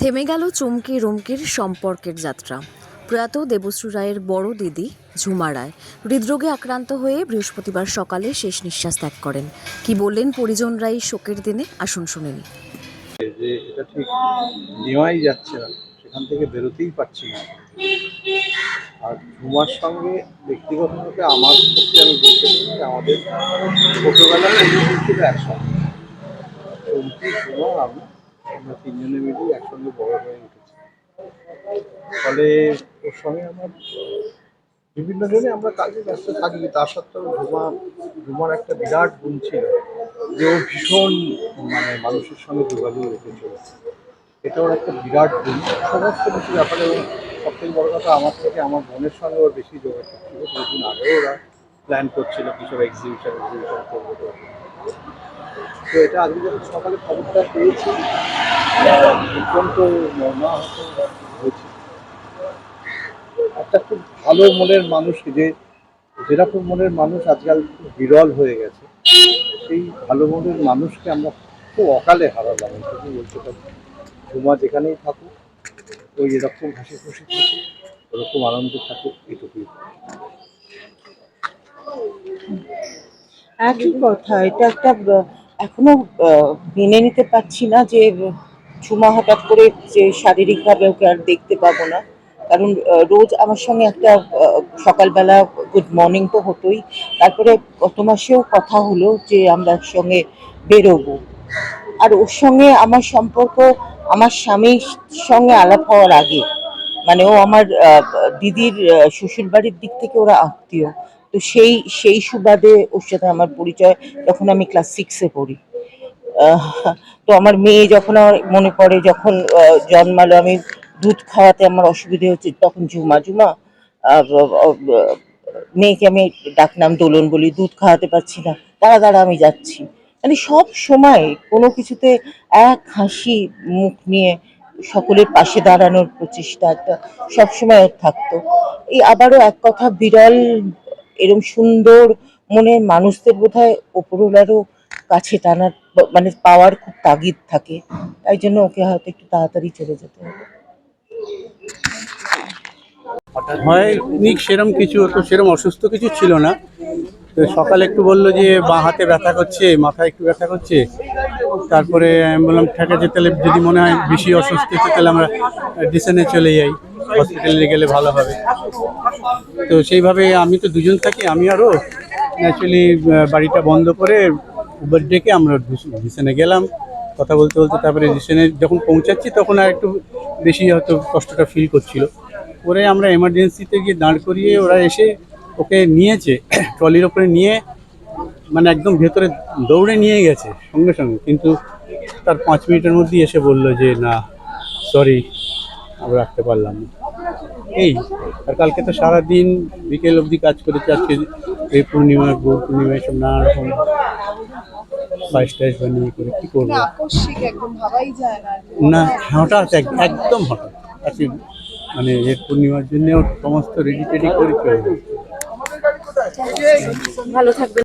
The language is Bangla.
থেমে গেল চমকি রুমকির সম্পর্কের যাত্রা। প্রয়াত দেবশ্রী রায়ের বড় দিদি, ঝুমা রায়, হৃদরোগে আক্রান্ত হয়ে বৃহস্পতিবার সকালে শেষ নিঃশ্বাস ত্যাগ করেন। কি বললেন পরিজনরা এই শোকের দিনে? আসুন শুনে নিন। যে এটা ঠিক নেওয়াই যাচ্ছে না, সেখান থেকে বেরোতেই পারছি না। আর ঝুমার সঙ্গে আমার ক্ষেত্রে আমি বলতে আমাদের একসঙ্গে। ঝুমা, আমি আমরা তিনজনে মিলেই একসঙ্গে বড় হয়ে উঠেছি। ফলে ওর সঙ্গে আমার বিভিন্ন জনে আমরা কাজে ব্যস্ত থাকি, তা সত্ত্বেও ঝুমা, ঝুমার একটা বিরাট গুণ ছিল যে ও ভীষণ মানে মানুষের সঙ্গে যোগাযোগ রেখে চলেছে। এটা ওর একটা বিরাট গুণ। সমস্ত কিছু ব্যাপারে ও সব থেকে বড় কথা আমার থেকে আমার বোনের সঙ্গে ওর বেশি যোগাযোগ ছিল। কিছুদিন আগেও ওরা প্ল্যান করছিল কিছু এক্সিবিশন এক্সিবিশন করব। তো এটা আজকে যখন সকালে খবরটা পেয়েছি অত্যন্ত একটা খুব ভালো মনের মানুষ যে যেরকম মনের মানুষ আজকাল বিরল হয়ে গেছে, সেই ভালো মনের মানুষকে আমরা খুব অকালে হারালাম এটুকু বলতে পারি। ঝুমা যেখানেই থাকুক, ওই এরকম হাসি খুশি থাকুক ওরকম আনন্দ থাকুক এটুকুই। একই কথা, এটা একটা, এখনও মেনে নিতে পারছি না যে ঝুমা হঠাৎ করে যে শারীরিকভাবে ওকে আর দেখতে পাবো না। কারণ রোজ আমার সঙ্গে একটা সকালবেলা গুড মর্নিং তো হতোই। তারপরে গত মাসেও কথা হলো যে আমরা একসঙ্গে বেরোবো। আর ওর সঙ্গে আমার সম্পর্ক আমার স্বামীর সঙ্গে আলাপ হওয়ার আগে। মানে ও আমার দিদির শ্বশুর বাড়ির দিক থেকে ওরা আত্মীয়। তো সেই সেই সুবাদে ওর সাথে আমার পরিচয় তখন আমি ক্লাস সিক্সে পড়ি। তো আমার মেয়ে যখন আমার মনে পড়ে, যখন জন্মালো, আমি দুধ খাওয়াতে আমার অসুবিধে হচ্ছে, তখন ব- ব- মেয়েকে আমি ডাকনাম দোলন বলি, দুধ খাওয়াতে পারছি না, দাঁড়া দাঁড়া, আমি যাচ্ছি। মানে সব সময় কোনো কিছুতে এক হাসি মুখ নিয়ে সকলের পাশে দাঁড়ানোর প্রচেষ্টা একটা সবসময় থাকতো। এই আবারও এক কথা, বিরল, এরম সুন্দর মনের মানুষদের বোধ হয় ওপরওয়ালারও কাছে টানার মানে পাওয়ার খুব তাগিদ থাকে। তাই জন্য ওকে হয়তো একটু তাড়াতাড়ি চলে যেতে হবে। হয়নি সেরম কিছু তো সেরম অসুস্থ কিছু ছিল না। তো সকালে একটু বলল যে বাঁ হাতে ব্যথা করছে মাথায় একটু ব্যথা করছে। তারপরে আমি বললাম ঠিক আছে তাহলে যদি মনে হয় বেশি অসুস্থ হচ্ছে তাহলে আমরা ডিসেনে চলে যাই। হসপিটালে গেলে ভালো হবে। তো সেইভাবে আমি তো দুজন থাকি আমি আরও অ্যাকচুয়ালি বাড়িটা বন্ধ করে উবার ডেকে আমরা ডিসেনে গেলাম। কথা বলতে বলতে তারপরে ডিসেনে যখন পৌঁছাচ্ছি তখন আর একটু বেশি হয়তো কষ্টটা ফিল করছিল। পরে আমরা এমার্জেন্সিতে গিয়ে দাঁড় করিয়ে ওরা এসে ওকে নিয়েছে ট্রলির ওপরে নিয়ে মানে একদম ভেতরে দৌড়ে নিয়ে গেছে সঙ্গে সঙ্গে। কিন্তু তার পাঁচ মিনিটের মধ্যেই এসে বলল যে, না সরি আমরা রাখতে পারলাম না। এই, আর কালকে তো সারাদিন বিকেল অবধি কাজ করেছে। আজকে এই পূর্ণিমা গৌর পূর্ণিমা, এসব নানা রকম বানিয়ে করে কী করব? আকস্মিক একদম ভাবাই যায় না না হঠাৎ এক- একদম হঠাৎ। আজকে মানে এর পূর্ণিমার জন্য সমস্ত রেডি টেডি করে চলে ভালো থাকবেন।